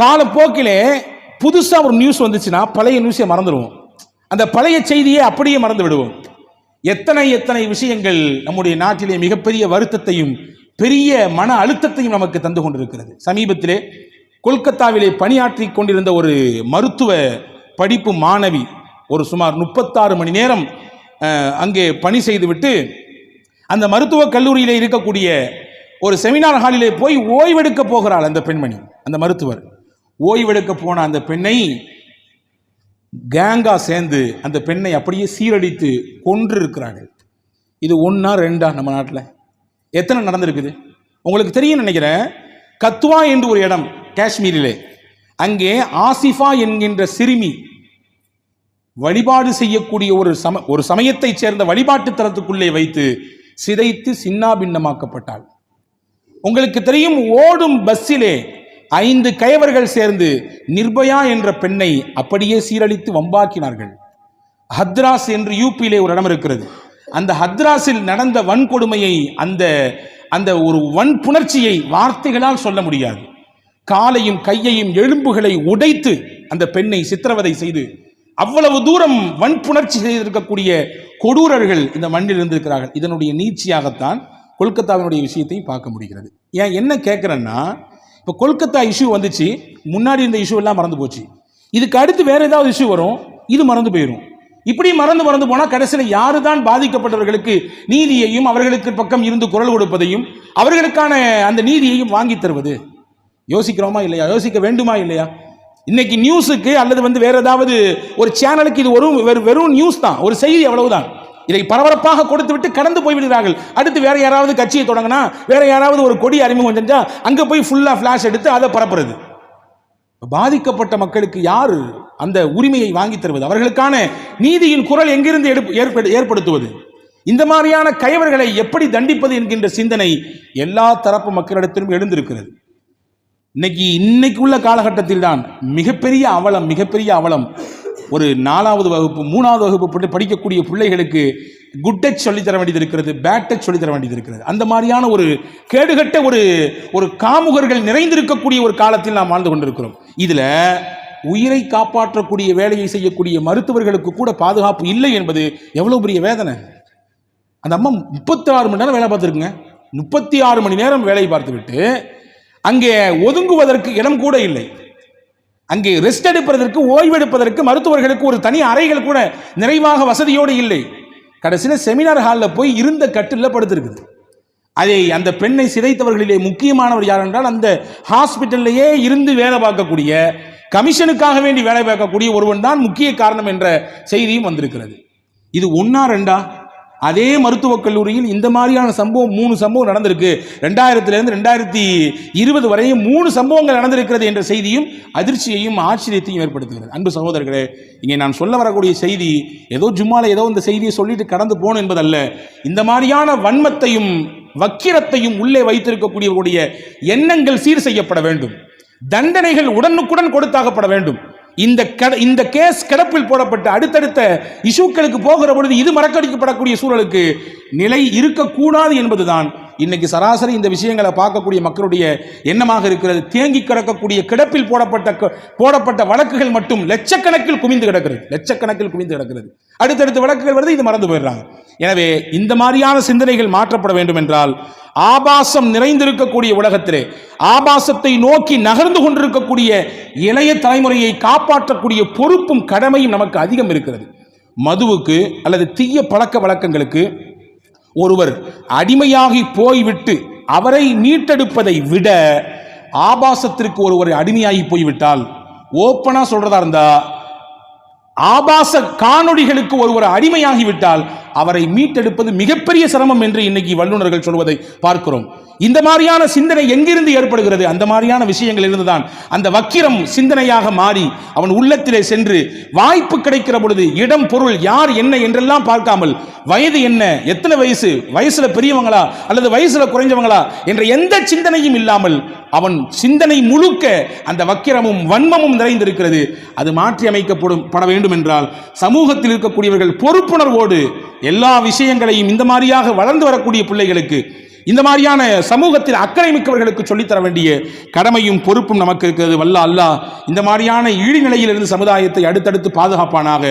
காலப்போக்கிலே புதுசாக ஒரு நியூஸ் வந்துச்சுன்னா பழைய நியூஸை மறந்துடுவோம். அந்த பழைய செய்தியை அப்படியே மறந்து விடுவோம். எத்தனை எத்தனை விஷயங்கள் நம்முடைய நாட்டிலே மிகப்பெரிய வருத்தத்தையும் பெரிய மன அழுத்தத்தையும் நமக்கு தந்து கொண்டிருக்கிறது. சமீபத்திலே கொல்கத்தாவிலே பணியாற்றி கொண்டிருந்த ஒரு மருத்துவ படிப்பு மாணவி ஒரு சுமார் முப்பத்தாறு மணி நேரம் அங்கே பணி செய்துவிட்டு அந்த மருத்துவக் கல்லூரியிலே இருக்கக்கூடிய ஒரு செமினார் ஹாலிலே போய் ஓய்வெடுக்க போகிறாள் அந்த பெண்மணி அந்த மருத்துவர். ஓய்வெடுக்க போன அந்த பெண்ணை கேங்கா சேர்ந்து அந்த பெண்ணை அப்படியே சீரழித்து கொன்று இருக்கிறார்கள் இது ஒன்றா ரெண்டா நம்ம நாட்டில்? எத்தனை நடந்திருக்குது? உங்களுக்கு தெரியும் நினைக்கிறேன். கத்வா என்று ஒரு இடம் காஷ்மீரிலே. அங்கே ஆசிஃபா என்கின்ற சிறுமி வழிபாடு செய்யக்கூடிய ஒரு சம ஒரு சமயத்தைச் சேர்ந்த வழிபாட்டு தரத்துக்குள்ளே வைத்து சிதைத்து சின்னாபின்னமாக்கப்பட்டாள். உங்களுக்கு தெரியும் ஓடும் பஸ்ஸிலே ஐந்து கைவர்கள் சேர்ந்து நிர்பயா என்ற பெண்ணை அப்படியே சீரழித்து வம்பாக்கினார்கள். ஹத்ராஸ் என்று யூபியிலே ஒரு இடம் இருக்கிறது. அந்த ஹத்ராஸில் நடந்த வன்கொடுமையை அந்த அந்த ஒரு வன்புணர்ச்சியை வார்த்தைகளால் சொல்ல முடியாது. காலையும் கையையும் எலும்புகளை உடைத்து அந்த பெண்ணை சித்திரவதை செய்து அவ்வளவு தூரம் வன்புணர்ச்சி செய்திருக்கக்கூடிய கொடூரர்கள் இந்த மண்ணில் இருந்திருக்கிறார்கள். இதனுடைய நீட்சியாகத்தான் கொல்கத்தாவினுடைய விஷயத்தையும் பார்க்க முடிகிறது. ஏன் என்ன கேட்குறேன்னா இப்போ கொல்கத்தா இஷ்யூ வந்துச்சு. முன்னாடி இந்த இஷ்யூ எல்லாம் மறந்து போச்சு. இதுக்கு அடுத்து வேறு ஏதாவது இஷ்யூ வரும் இது மறந்து போயிடும் இப்படி மறந்து மறந்து போனால் கடைசியில் யாரு தான் பாதிக்கப்பட்டவர்களுக்கு நீதியையும் அவர்களுக்கு பக்கம் இருந்து குரல் கொடுப்பதையும் அவர்களுக்கான அந்த நீதியையும் வாங்கி தருவது? யோசிக்கிறோமா இல்லையா? யோசிக்க வேண்டுமா இல்லையா? இன்னைக்கு நியூஸுக்கு அல்லது வந்து வேற ஏதாவது ஒரு சேனலுக்கு இது ஒரு வெறும் வெறும் நியூஸ் தான். ஒரு செய்தி அவ்வளவுதான். இதை பரபரப்பாக கொடுத்து விட்டு கடந்து போய்விடுகிறார்கள். அடுத்து வேற யாராவது கட்சியை தொடங்கினா வேற யாராவது ஒரு கொடி அறிமுகம் செஞ்சா அங்க போய் ஃபுல்லா ஃபிளாஷ் எடுத்து அதை பரப்புறது. பாதிக்கப்பட்ட மக்களுக்கு யார் அந்த உரிமையை வாங்கி தருவது? அவர்களுக்கான நீதியின் குரல் எங்கிருந்து ஏற்படு- ஏற்படுத்துவது? இந்த மாதிரியான கைவர்களை எப்படி தண்டிப்பது என்கின்ற சிந்தனை எல்லா தரப்பு மக்களிடத்திலும் எழுந்திருக்கிறது. இன்னைக்கு இன்னைக்கு உள்ள காலகட்டத்தில் தான் மிகப்பெரிய அவலம் மிகப்பெரிய அவலம் ஒரு நாலாவது வகுப்பு மூணாவது வகுப்பு படிக்கக்கூடிய பிள்ளைகளுக்கு குட் டச் சொல்லித்தர வேண்டியது இருக்கிறது பேட் டச் சொல்லித்தர வேண்டியது இருக்கிறது. அந்த மாதிரியான ஒரு கேடுகட்ட ஒரு ஒரு காமுகர்கள் நிறைந்திருக்கக்கூடிய ஒரு காலத்தில் நாம் வாழ்ந்து கொண்டிருக்கிறோம். இதில் உயிரை காப்பாற்றக்கூடிய வேலையை செய்யக்கூடிய மருத்துவர்களுக்கு கூட பாதுகாப்பு இல்லை என்பது எவ்வளோ பெரிய வேதனை. அந்த அம்மா முப்பத்தி ஆறு மணி நேரம் வேலை பார்த்துருக்குங்க. முப்பத்தி ஆறு மணி நேரம் வேலை பார்த்துவிட்டு அங்கே ஒதுங்குவதற்கு இடம் கூட இல்லை. அங்கே ரெஸ்ட் எடுப்பதற்கு ஓய்வெடுப்பதற்கு மருத்துவர்களுக்கு ஒரு தனி அறைகள் கூட நிறைவாக வசதியோடு இல்லை. கடைசியில் செமினார் ஹாலில் போய் இருந்த கட்டில் படுத்திருக்குது. அதை அந்த பெண்ணை சிதைத்தவர்களிலே முக்கியமானவர் யார் என்றால் அந்த ஹாஸ்பிட்டல்லையே இருந்து வேலை பார்க்கக்கூடிய கமிஷனுக்காக வேண்டி வேலை பார்க்கக்கூடிய ஒருவன் தான் முக்கிய காரணம் என்ற செய்தியும் வந்திருக்கிறது. இது ஒன்றா ரெண்டா? அதே மருத்துவக் கல்லூரியில் இந்த மாதிரியான சம்பவம் மூணு சம்பவம் நடந்திருக்கு. ரெண்டாயிரத்திலிருந்து ரெண்டாயிரத்தி இருபது வரையும் மூணு சம்பவங்கள் நடந்திருக்கிறது என்ற செய்தியும் அதிர்ச்சியையும் ஆச்சரியத்தையும் ஏற்படுத்துகிறது. அன்பு சகோதரர்களே இங்கே நான் சொல்ல வரக்கூடிய செய்தி ஏதோ ஜும்மால ஏதோ இந்த செய்தியை சொல்லிட்டு கடந்து போகணும் என்பதல்ல. இந்த மாதிரியான வன்மத்தையும் வக்கிரத்தையும் உள்ளே வைத்திருக்கக்கூடியவருடைய எண்ணங்கள் சீர் செய்யப்பட வேண்டும். தண்டனைகள் உடனுக்குடன் கொடுத்தாகப்பட வேண்டும். இந்த இந்த கேஸ் கிடப்பில் போடப்பட்ட அடுத்தடுத்த இஷுக்களுக்கு போகிற பொழுது இது மறக்கடிக்கப்படக்கூடிய சூழலுக்கு நிலை இருக்கக்கூடாது என்பதுதான். இன்னைக்கு சராசரி இந்த விஷயங்களை பார்க்கக்கூடிய மக்களுடைய எண்ணமாக இருக்கிறது. தேங்கி கிடக்கக்கூடிய கிடப்பில் போடப்பட்ட போடப்பட்ட வழக்குகள் மட்டும் லட்சக்கணக்கில் குவிந்து கிடக்கிறது. லட்சக்கணக்கில் குவிந்து கிடக்கிறது. அடுத்தடுத்த வழக்குகள் வருது இது மறந்து போயிடுறாங்க. எனவே இந்த மாதிரியான சிந்தனைகள் மாற்றப்பட வேண்டும் என்றால் ஆபாசம் நிறைந்திருக்கக்கூடிய உலகத்திலே ஆபாசத்தை நோக்கி நகர்ந்து கொண்டிருக்கக்கூடிய இளைய தலைமுறையை காப்பாற்றக்கூடிய பொறுப்பும் கடமையும் நமக்கு அதிகம் இருக்கிறது. மதுவுக்கு அல்லது தீய பழக்க வழக்கங்களுக்கு ஒருவர் அடிமையாகி போய்விட்டு அவரை மீட்டெடுப்பதை விட ஆபாசத்திற்கு ஒருவர் அடிமையாகி போய்விட்டால் ஓப்பனாக சொல்றதா இருந்தா ஆபாச காணொளிகளுக்கு ஒருவர் அடிமையாகிவிட்டால் அவரை மீட்டெடுப்பது மிகப்பெரிய சிரமம் என்று இன்னைக்கு வல்லுநர்கள் சொல்வதை பார்க்கிறோம். இந்த மாதிரியான சிந்தனை எங்கிருந்து ஏற்படுகிறது? அந்த மாதிரியான விஷயங்கள் இருந்துதான். அந்த வக்கிரம் சிந்தனையாக மாறி அவன் உள்ளத்திலே சென்று வாய்ப்பு கிடைக்கிற பொழுது இடம் பொருள் யார் என்ன என்றெல்லாம் பார்க்காமல் வயது என்ன எத்தனை வயசு வயசுல பெரியவங்களா அல்லது வயசுல குறைஞ்சவங்களா என்ற எந்த சிந்தனையும் இல்லாமல் அவன் சிந்தனை முழுக்க அந்த வக்கிரமும் வன்மமும் நிறைந்திருக்கிறது. அது மாற்றி அமைக்கப்படும் பட வேண்டும் என்றால் சமூகத்தில் இருக்கக்கூடியவர்கள் பொறுப்புணர்வோடு எல்லா விஷயங்களையும் இந்த மாதிரியாக வளர்ந்து வரக்கூடிய பிள்ளைகளுக்கு இந்த மாதிரியான சமூகத்தில் அக்கறை மிக்கவர்களுக்கு சொல்லித்தர வேண்டிய கடமையும் பொறுப்பும் நமக்கு இருக்கிறது. வல்ல அல்லாஹ் இந்த மாதிரியான இழிநிலையிலிருந்து சமுதாயத்தை அடுத்தடுத்து பாதுகாப்பானாக